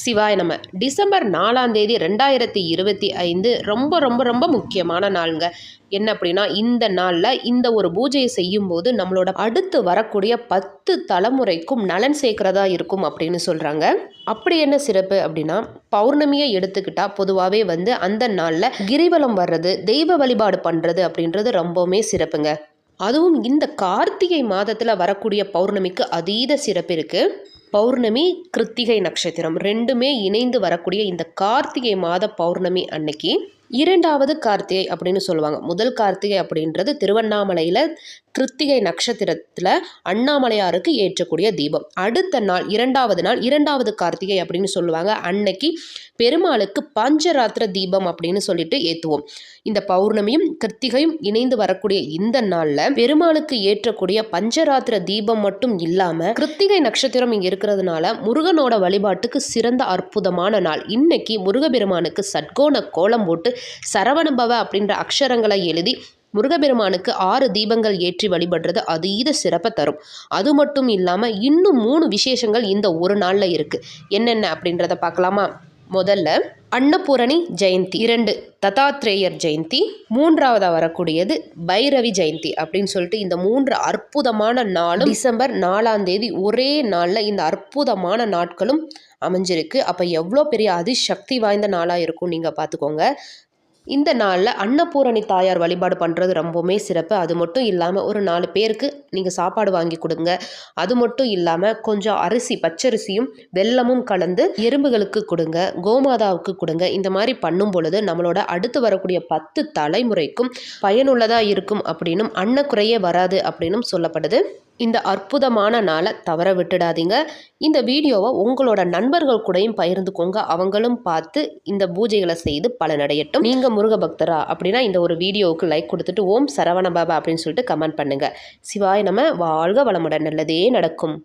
சிவாய நம்ம டிசம்பர் நாலாம் தேதி ரெண்டாயிரத்தி இருபத்தி ஐந்து ரொம்ப ரொம்ப ரொம்ப முக்கியமான நாளுங்க. என்ன அப்படின்னா இந்த நாளில் இந்த ஒரு பூஜையை செய்யும்போது நம்மளோட அடுத்து வரக்கூடிய பத்து தலைமுறைக்கும் நலன் சேர்க்கிறதா இருக்கும் அப்படின்னு சொல்கிறாங்க அப்படி என்ன சிறப்பு அப்படின்னா பௌர்ணமியை எடுத்துக்கிட்டால் பொதுவாகவே வந்து அந்த நாளில் கிரிவலம் வர்றது தெய்வ வழிபாடு பண்ணுறது அப்படின்றது ரொம்பவுமே சிறப்புங்க. அதுவும் இந்த கார்த்திகை மாதத்தில் வரக்கூடிய பௌர்ணமிக்கு அதீத சிறப்பு இருக்குது பௌர்ணமி கிருத்திகை நட்சத்திரம். ரெண்டுமே இணைந்து வரக்கூடிய இந்த கார்த்திகை மாத பௌர்ணமி அன்னைக்கு. இரண்டாவது கார்த்திகை அப்படின்னு சொல்லுவாங்க. முதல் கார்த்திகை அப்படின்றது திருவண்ணாமலையில் கிருத்திகை நட்சத்திரத்தில் அண்ணாமலையாருக்கு ஏற்றக்கூடிய தீபம். அடுத்த நாள் இரண்டாவது நாள் இரண்டாவது கார்த்திகை அப்படின்னு சொல்லுவாங்க. அன்னைக்கு பெருமாளுக்கு பஞ்சராத்திர தீபம் அப்படின்னு சொல்லிட்டு ஏற்றுவோம் இந்த பௌர்ணமியும் கிருத்திகையும் இணைந்து வரக்கூடிய இந்த நாளில் பெருமாளுக்கு ஏற்றக்கூடிய பஞ்சராத்திர தீபம் மட்டும் இல்லாமல் கிருத்திகை நட்சத்திரம் இங்கே இருக்கிறதுனால முருகனோட வழிபாட்டுக்கு சிறந்த அற்புதமான நாள். இன்னைக்கு முருகபெருமானுக்கு சட்கோண கோலம் போட்டு சரவணபவ அப்படின்ற அக்ஷரங்களை எழுதி முருகபெருமானுக்கு ஆறு தீபங்கள் ஏற்றி வழிபடுறது அதீத சிறப்பை தரும். அது மட்டும் இல்லாமல் இன்னும் மூணு விசேஷங்கள் இந்த ஒரு நாளில் இருக்குது என்னென்ன அப்படின்றத பார்க்கலாமா? முதல்ல அன்னபூரணி ஜெயந்தி இரண்டு தத்தாத்ரேயர் ஜெயந்தி மூன்றாவதாக வரக்கூடியது பைரவி ஜெயந்தி அப்படின்னு சொல்லிட்டு இந்த மூன்று அற்புதமான நாளும் டிசம்பர் நாலாம் தேதி ஒரே நாளில் இந்த அற்புதமான நாட்களும் அமைஞ்சிருக்கு. அப்போ எவ்வளோ பெரிய அதிசக்தி வாய்ந்த நாளாக இருக்கும் நீங்கள் பார்த்துக்கோங்க. இந்த நாளில் அன்னபூரணி தாயார் வழிபாடு பண்ணுறது ரொம்பவுமே சிறப்பு. அது மட்டும் இல்லாமல் ஒரு நாலு பேருக்கு நீங்கள் சாப்பாடு வாங்கி கொடுங்க. அது மட்டும் இல்லாமல் கொஞ்சம் அரிசி பச்சரிசியும் வெல்லமும் கலந்து எறும்புகளுக்கு கொடுங்க கோமாதாவுக்கு கொடுங்க. இந்த மாதிரி பண்ணும் பொழுது நம்மளோட அடுத்து வரக்கூடிய பத்து தலைமுறைக்கும் பயனுள்ளதாக இருக்கும் அப்படின்னும் அன்னக்குறையே வராது அப்படின்னும் சொல்லப்படுது. இந்த அற்புதமான நாளை தவற விட்டுடாதீங்க. இந்த வீடியோவை உங்களோட நண்பர்கள் கூடயும் பகிர்ந்துக்கோங்க. அவங்களும் பார்த்து இந்த பூஜைகளை செய்து பலனடையட்டும் நீங்கள் முருக பக்தரா அப்படின்னா இந்த ஒரு வீடியோவுக்கு லைக் கொடுத்துட்டு ஓம் சரவண பாபா அப்படின்னு சொல்லிட்டு கமெண்ட் பண்ணுங்கள் சிவாய் நம்ம வாழ்க வளமுடன். நல்லதே நடக்கும்.